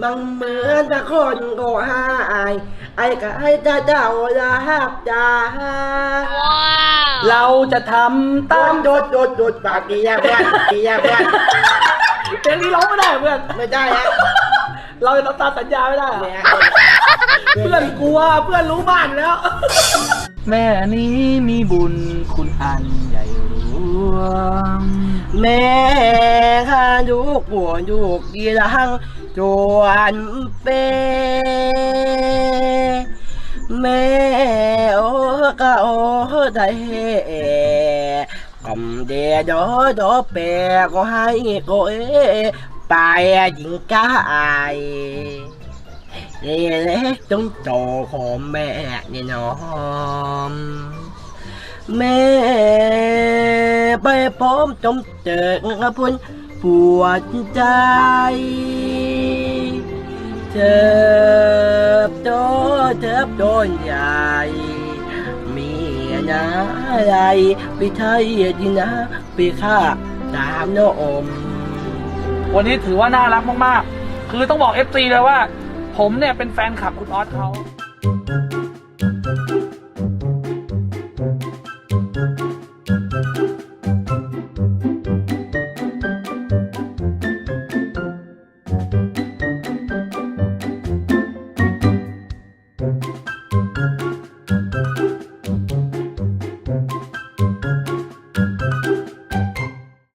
มันเหมือนตะคนโกหายไอ้ก็ให้เจ้าเจ้าลาหับจาเราจะทำต้ตาอมงโดดโดดโดดปากดียาเพื่อนดียาเพื่อนเพลงนี้ร้องไม่ได้เพื่อนไม่ได้ฮะเราจะทำตามสัญญาไม่ได้เหรอเนี่ยเพื่อนกลัวเพื่อนรู้บ้านแล้ว แม่นี้มีบุญคุณอันใหญ่หลวงแม่ ข้าดูกหัวดูกีรังจวนเปแม่โอ้ก็โอ้ได้กำเดดอดอเปก็ให้ก็เอไปยิงกายเล็กจงโตของแม่เนี่ยน้องแม่ไปพร้อมจมเจอพุ่น ปวดใจ เจ็บโตเจ็บโดนใหญ่ มีนะอะไรไปไทยดีนะไปฆ่าตามโนอม วันนี้ถือว่าน่ารักมาก ๆ คือต้องบอก FC เลยว่า ผมเนี่ยเป็นแฟนคลับคุณออสเขา